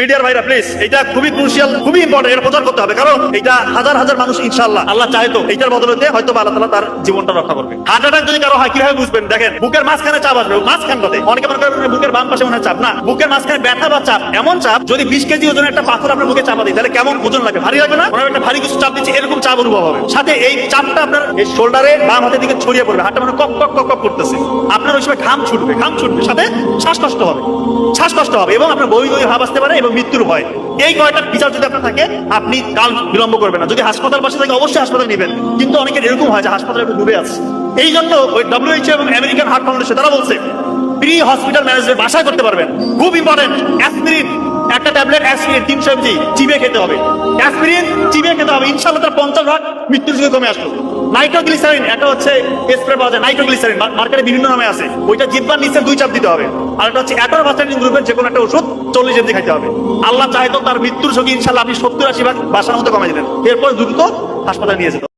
মিডিয়ার ভাইরা প্লিজ এটা খুবই ক্রুশিয়াল খুবই ইম্পর্টেন্ট এটা প্রচার করতে হবে। কারণ এটা হাজার হাজার মানুষ, ইনশাআল্লাহ, আল্লাহ চায় তো। এটার বদলতে হয়তো আল্লাহ তাআলা তার জীবনটা রক্ষা করবে। হার্ট অ্যাটাক যদি কারও হয়, কীভাবে বুঝবেন? দেখেন, বুকের মাঝখানে চাপ আসবে। মাঝখানটাতে। অনেকে মনে করেন বুকের বাম পাশে মনে চাপ। না, বুকের মাঝখানে ব্যথা বা চাপ, এমন চাপ, যদি বিশ কেজি ওজনের একটা পাথর আপনার বুকে চাপা দিই তাহলে কেমন ওজন লাগবে? ভারী লাগবে না? একটা ভারী কিছু চাপ দিচ্ছে, এরকম চাপ অনুভব হবে। সাথে এই চাপটা আপনার এই শোল্ডারে বাম হাতের দিকে ছড়িয়ে পড়বে। হাতটা মানে কক কক কক কক করতেছে। আপনার ওই সময় ঘাম ছুটবে ঘাম ছুটবে, সাথে শ্বাসকষ্ট হবে। শ্বাসকষ্ট হবে এবং আপনার বই বই ভাব আসতে পারে এবং মৃত্যুর ভয়। এই কয়টা বিচার যদি আপনার থাকে, আপনি কাল বিলম্ব করবেন না। যদি হাসপাতাল পাশে থাকে, অবশ্যই হাসপাতাল নেবেন। কিন্তু অনেকের এরকম হয় যে হাসপাতালে ডুবে আছে। এই জন্য ওই ডব্লিউএইচও এবং আমেরিকান হার্ট ফাউন্ডেশন তারা বলছে প্রি হসপিটাল ম্যানেজমেন্ট বাসায় করতে পারবেন। খুব ইম্পর্টেন্ট অ্যাসপিরিন একটা ট্যাবলেট অ্যাসপিরিন তিনশো এমজি খেতে হবে। অ্যাসপিরিন খেতে হবে। তার পঞ্চাশ ভাগ মৃত্যুর কমে আসলো। নাইট্রোগ্লিসারিন এটা হচ্ছে স্প্রে পাওয়া যায়, নাইট্রোগ্লিসারিন মার্কেটে বিভিন্ন নামে আছে। ওইটা জিব্বার নিচে দুই চাপ দিতে হবে। আর এটা হচ্ছে গ্রুপের যে কোনো একটা ওষুধ চল্লিশ এমজি খাইতে হবে। আল্লাহ চাইতো তার মৃত্যুর ঝুঁকি ইনশাআল্লাহ আপনি সত্তর আশি ভাগ বাসার মতো কমে দিলেন এরপর দ্রুত হাসপাতালে নিয়ে যেত